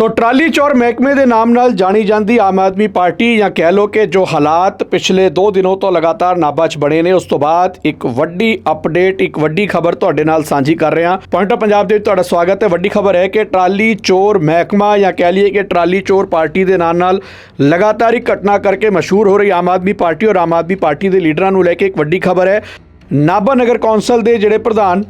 ਸੋ trolley ਚੋਰ ਮਹਿਕਮੇ ਦੇ ਨਾਮ ਨਾਲ ਜਾਣੀ ਜਾਂਦੀ ਆਮ ਆਦਮੀ ਪਾਰਟੀ ਜਾਂ ਕਹਿ ਲੋ ਕਿ ਜੋ ਹਾਲਾਤ ਪਿਛਲੇ 2 ਦਿਨੋਂ ਤੋਂ ਲਗਾਤਾਰ ਨਾਭਾ 'ਚ ਬਣੇ ਨੇ, ਉਸ ਤੋਂ ਬਾਅਦ ਇੱਕ ਵੱਡੀ ਅਪਡੇਟ ਇੱਕ ਵੱਡੀ ਖਬਰ ਤੁਹਾਡੇ ਨਾਲ ਸਾਂਝੀ ਕਰ ਰਹੇ। ਹਾਂ ਪੁਆਇੰਟ ਆਫ ਪੰਜਾਬ ਦੇ ਵਿੱਚ ਤੁਹਾਡਾ ਸਵਾਗਤ ਹੈ। ਵੱਡੀ ਖਬਰ ਹੈ ਕਿ ਟਰਾਲੀ ਚੋਰ ਮਹਿਕਮਾ ਜਾਂ ਕਹਿ ਲਈਏ ਕਿ ਟਰਾਲੀ ਚੋਰ ਪਾਰਟੀ ਦੇ ਨਾਮ ਨਾਲ ਲਗਾਤਾਰ ਇੱਕ ਘਟਨਾ ਕਰਕੇ ਮਸ਼ਹੂਰ ਹੋ ਰਹੀ ਆਮ ਆਦਮੀ ਪਾਰਟੀ ਔਰ ਆਮ ਆਦਮੀ ਪਾਰਟੀ ਦੇ ਲੀਡਰਾਂ ਨੂੰ ਲੈ ਕੇ ਇੱਕ ਵੱਡੀ ਖਬਰ ਹੈ। ਨਾਭਾ ਨਗਰ ਕੌਂਸਲ ਦੇ ਜਿਹੜੇ ਪ੍ਰਧਾਨ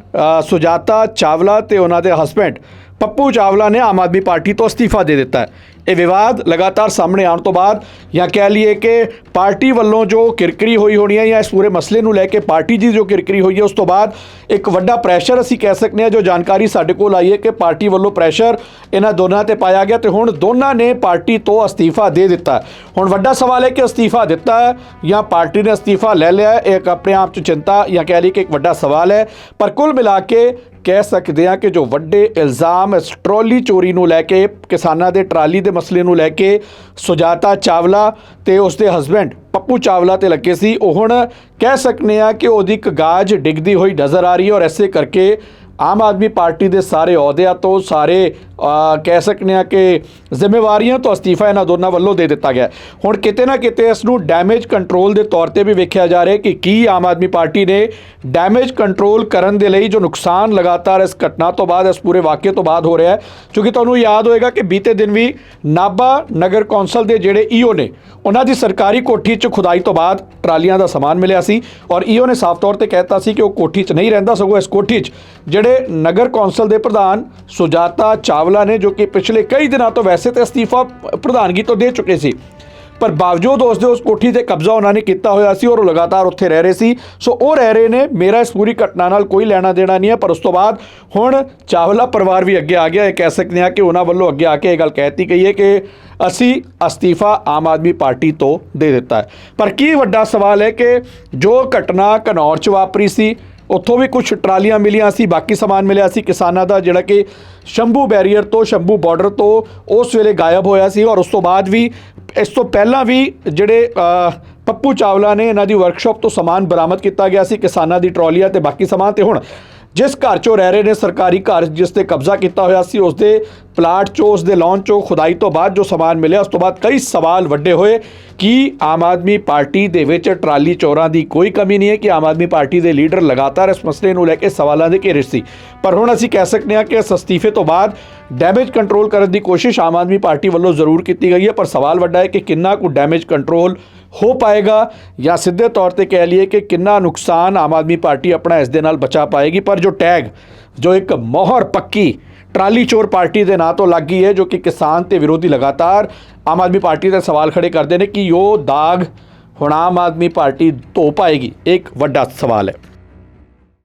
ਸੁਜਾਤਾ ਚਾਵਲਾ ਤੇ ਉਹਨਾਂ ਦੇ ਹਸਬੈਂਡ ਪੱਪੂ ਚਾਵਲਾ ਨੇ ਆਮ ਆਦਮੀ ਪਾਰਟੀ ਤੋਂ ਅਸਤੀਫਾ ਦੇ ਦਿੱਤਾ ਹੈ ਇਹ ਵਿਵਾਦ ਲਗਾਤਾਰ ਸਾਹਮਣੇ ਆਉਣ ਤੋਂ ਬਾਅਦ ਜਾਂ ਕਹਿ ਲਈਏ ਕਿ ਪਾਰਟੀ ਵੱਲੋਂ ਜੋ ਕਿਰਕਰੀ ਹੋਈ ਹੋਣੀ ਹੈ ਜਾਂ ਇਸ ਪੂਰੇ ਮਸਲੇ ਨੂੰ ਲੈ ਕੇ ਪਾਰਟੀ ਦੀ ਜੋ ਕਿਰਕਰੀ ਹੋਈ ਹੈ ਉਸ ਤੋਂ ਬਾਅਦ ਇੱਕ ਵੱਡਾ ਪ੍ਰੈਸ਼ਰ ਅਸੀਂ ਕਹਿ ਸਕਦੇ ਹਾਂ ਜੋ ਜਾਣਕਾਰੀ ਸਾਡੇ ਕੋਲ ਆਈ ਹੈ ਕਿ ਪਾਰਟੀ ਵੱਲੋਂ ਪ੍ਰੈਸ਼ਰ ਇਹਨਾਂ ਦੋਨਾਂ ਤੇ ਪਾਇਆ ਗਿਆ ਤੇ ਹੁਣ ਦੋਨਾਂ ਨੇ ਪਾਰਟੀ ਤੋਂ ਅਸਤੀਫਾ ਦੇ ਦਿੱਤਾ ਹੁਣ ਵੱਡਾ ਸਵਾਲ ਹੈ ਕਿ ਅਸਤੀਫਾ ਦਿੱਤਾ ਹੈ ਜਾਂ ਪਾਰਟੀ ਨੇ ਅਸਤੀਫਾ ਲੈ ਲਿਆ ਹੈ ਇਹ ਇੱਕ ਆਪਣੇ ਆਪ 'ਚ ਚਿੰਤਾ ਜਾਂ ਕਹਿ ਲਈਏ ਕਿ ਇੱਕ ਵੱਡਾ ਸਵਾਲ ਹੈ ਪਰ ਕੁੱਲ ਮਿਲਾ ਕੇ ਕਹਿ ਸਕਦੇ ਹਾਂ ਕਿ ਜੋ ਵੱਡੇ ਇਲਜ਼ਾਮ ਇਸ ਟਰੋਲੀ ਚੋਰੀ ਨੂੰ ਲੈ ਕੇ, ਕਿਸਾਨਾਂ ਦੇ ਟਰਾਲੀ ਦੇ ਮਸਲੇ ਨੂੰ ਲੈ ਕੇ, ਸੁਜਾਤਾ ਚਾਵਲਾ ਤੇ ਉਸ ਦੇ ਹਸਬੈਂਡ ਪੱਪੂ ਚਾਵਲਾ ਤੇ ਲੱਗੇ ਸੀ। ਉਹ ਹੁਣ ਕਹਿ ਸਕਨੇ ਆ ਕਿ ਉਹਦੀ ਇੱਕ ਗਾਜ ਡਿੱਗਦੀ ਹੋਈ ਨਜ਼ਰ ਆ ਰਹੀ ਹੈ ਔਰ ਐਸੇ ਕਰਕੇ ਆਮ ਆਦਮੀ ਪਾਰਟੀ ਦੇ ਸਾਰੇ ਅਹੁਦਿਆਂ ਤੋਂ ਸਾਰੇ ਕਹਿ ਸਕਨੇ ਆ ਕਿ ਜ਼ਿੰਮੇਵਾਰੀਆਂ ਤੋਂ ਅਸਤੀਫਾ ਇਹਨਾਂ ਦੋਨਾਂ ਵੱਲੋਂ ਦੇ ਦਿੱਤਾ ਗਿਆ। ਹੁਣ ਕਿਤੇ ਨਾ ਕਿਤੇ ਇਸ ਨੂੰ ਡੈਮੇਜ ਕੰਟਰੋਲ ਦੇ ਤੌਰ ਤੇ ਵੀ ਵੇਖਿਆ ਜਾ ਰਿਹਾ ਕਿ ਕੀ ਆਮ ਆਦਮੀ ਪਾਰਟੀ ਨੇ ਡੈਮੇਜ ਕੰਟਰੋਲ ਕਰਨ ਦੇ ਲਈ ਜੋ ਨੁਕਸਾਨ ਲਗਾਤਾਰ ਇਸ ਘਟਨਾ ਤੋਂ ਬਾਅਦ, ਇਸ ਪੂਰੇ ਵਾਕਿਏ ਤੋਂ ਬਾਅਦ ਹੋ ਰਿਹਾ ਹੈ, ਕਿਉਂਕਿ ਤੁਹਾਨੂੰ ਯਾਦ ਹੋਏਗਾ ਕਿ ਬੀਤੇ ਦਿਨ ਵੀ ਨਾਭਾ ਨਗਰ ਕੌਂਸਲ ਦੇ ਜਿਹੜੇ ਈਓ ਨੇ, ਉਹਨਾਂ ਦੀ ਸਰਕਾਰੀ ਕੋਠੀ 'ਚ ਖੁਦਾਈ ਤੋਂ ਬਾਅਦ ਟਰਾਲੀਆਂ ਦਾ ਸਮਾਨ ਮਿਲਿਆ ਸੀ ਔਰ ਈਓ ਨੇ ਸਾਫ਼ ਤੌਰ ਤੇ ਕਹਿਤਾ ਸੀ ਕਿ ਉਹ ਕੋਠੀ 'ਚ ਨਹੀਂ ਰਹਿੰਦਾ, ਸਗੋਂ ਇਸ ਕੋਠੀ 'ਚ ਜਿਹੜੇ ਨਗਰ ਕੌਂਸਲ ਦੇ ਪ੍ਰਧਾਨ ਸੁਜਾਤਾ ਚਾਵਲਾ ਨੇ ਜੋ ਕਿ ਪਿਛਲੇ ਕਈ ਦਿਨਾਂ ਤੋਂ ਵੈਸੇ ਤੇ ਅਸਤੀਫਾ ਪ੍ਰਧਾਨਗੀ ਤੋਂ ਦੇ ਚੁੱਕੇ ਸੀ, ਪਰ ਬਾਵਜੂਦ ਉਸ ਦੇ ਉਸ ਕੋਠੀ ਤੇ ਕਬਜ਼ਾ ਉਹਨਾਂ ਨੇ ਕੀਤਾ ਹੋਇਆ ਸੀ ਔਰ ਉਹ ਲਗਾਤਾਰ ਉੱਥੇ ਰਹਿ ਰਹੇ ਸੀ, ਸੋ ਉਹ ਰਹਿ ਰਹੇ ਨੇ, ਮੇਰਾ ਇਸ ਪੂਰੀ ਘਟਨਾ ਨਾਲ ਕੋਈ ਲੈਣਾ ਦੇਣਾ ਨਹੀਂ ਹੈ, ਪਰ ਉਸ ਤੋਂ ਬਾਅਦ ਹੁਣ ਚਾਵਲਾ ਪਰਿਵਾਰ ਵੀ ਅੱਗੇ ਆ ਗਿਆ, ਇਹ ਕਹਿ ਸਕਦੇ ਹਾਂ ਕਿ ਉਹਨਾਂ ਵੱਲੋਂ ਅੱਗੇ ਆ ਕੇ ਇਹ ਗੱਲ ਕਹਿਤੀ ਗਈ ਹੈ ਕਿ ਅਸੀਂ ਅਸਤੀਫਾ ਆਮ ਆਦਮੀ ਪਾਰਟੀ ਤੋਂ ਦੇ ਦਿੱਤਾ ਹੈ। ਪਰ ਕੀ ਵੱਡਾ ਸਵਾਲ ਹੈ ਕਿ ਜੋ ਘਟਨਾ ਘਨੌਰ ਚ ਵਾਪਰੀ ਸੀ ਉੱਥੋਂ ਵੀ ਕੁਝ ਟਰਾਲੀਆਂ ਮਿਲੀਆਂ ਸੀ, ਬਾਕੀ ਸਮਾਨ ਮਿਲਿਆ ਸੀ ਕਿਸਾਨਾਂ ਦਾ, ਜਿਹੜਾ ਕਿ ਸ਼ੰਭੂ ਬੈਰੀਅਰ ਤੋਂ, ਸ਼ੰਭੂ ਬਾਰਡਰ ਤੋਂ ਉਸ ਵੇਲੇ ਗਾਇਬ ਹੋਇਆ ਸੀ ਔਰ ਉਸ ਤੋਂ ਬਾਅਦ ਵੀ, ਇਸ ਤੋਂ ਪਹਿਲਾਂ ਵੀ ਜਿਹੜੇ ਪੱਪੂ ਚਾਵਲਾ ਨੇ ਇਹਨਾਂ ਦੀ ਵਰਕਸ਼ਾਪ ਤੋਂ ਸਮਾਨ ਬਰਾਮਦ ਕੀਤਾ ਗਿਆ ਸੀ ਕਿਸਾਨਾਂ ਦੀ ਟਰਾਲੀਆਂ ਤੇ ਬਾਕੀ ਸਮਾਨ ਤੇ ਹੁਣ ਜਿਸ ਘਰ 'ਚੋਂ ਰਹਿ ਰਹੇ ਨੇ ਸਰਕਾਰੀ ਘਰ ਜਿਸ ਤੇ ਕਬਜ਼ਾ ਕੀਤਾ ਹੋਇਆ ਸੀ, ਉਸ ਦੇ ਪਲਾਟ 'ਚੋਂ, ਉਸ ਦੇ ਲਾਨ 'ਚੋਂ ਖੁਦਾਈ ਤੋਂ ਬਾਅਦ ਜੋ ਸਮਾਨ ਮਿਲਿਆ, ਉਸ ਤੋਂ ਬਾਅਦ ਕਈ ਸਵਾਲ ਵੱਡੇ ਹੋਏ ਕਿ ਆਮ ਆਦਮੀ ਪਾਰਟੀ ਦੇ ਵਿੱਚ ਟਰਾਲੀ ਚੋਰਾਂ ਦੀ ਕੋਈ ਕਮੀ ਨਹੀਂ ਹੈ ਕਿ ਆਮ ਆਦਮੀ ਪਾਰਟੀ ਦੇ ਲੀਡਰ ਲਗਾਤਾਰ ਇਸ ਮਸਲੇ ਨੂੰ ਲੈ ਕੇ ਸਵਾਲਾਂ ਦੇ ਘੇਰੇ ਸੀ। ਪਰ ਹੁਣ ਅਸੀਂ ਕਹਿ ਸਕਦੇ ਹਾਂ ਕਿ ਇਸ ਅਸਤੀਫੇ ਤੋਂ ਬਾਅਦ ਡੈਮੇਜ ਕੰਟਰੋਲ ਕਰਨ ਦੀ ਕੋਸ਼ਿਸ਼ ਆਮ ਆਦਮੀ ਪਾਰਟੀ ਵੱਲੋਂ ਜ਼ਰੂਰ ਕੀਤੀ ਗਈ ਹੈ, ਪਰ ਸਵਾਲ ਵੱਡਾ ਹੈ ਕਿ ਕਿੰਨਾ ਕੁ ਡੈਮੇਜ ਕੰਟਰੋਲ ਹੋ ਪਾਏਗਾ ਜਾਂ ਸਿੱਧੇ ਤੌਰ ਤੇ ਕਹਿ ਲਈਏ ਕਿ ਕਿੰਨਾ ਨੁਕਸਾਨ ਆਮ ਆਦਮੀ ਪਾਰਟੀ ਆਪਣਾ ਇਸ ਦੇ ਨਾਲ ਬਚਾ ਪਾਏਗੀ। ਪਰ ਜੋ ਟੈਗ, ਜੋ ਇੱਕ ਮੋਹਰ ਪੱਕੀ ਟਰਾਲੀ ਚੋਰ ਪਾਰਟੀ ਦੇ ਨਾਂ ਤੋਂ ਲੱਗ ਗਈ ਹੈ, ਜੋ ਕਿ ਕਿਸਾਨ ਤੇ ਵਿਰੋਧੀ ਲਗਾਤਾਰ ਆਮ ਆਦਮੀ ਪਾਰਟੀ ਦੇ ਸਵਾਲ ਖੜੇ ਕਰਦੇ ਨੇ ਕਿ ਉਹ ਦਾਗ ਹੁਣ ਆਮ ਆਦਮੀ ਪਾਰਟੀ ਧੋ ਪਾਏਗੀ। ਇੱਕ ਵੱਡਾ ਸਵਾਲ ਹੈ।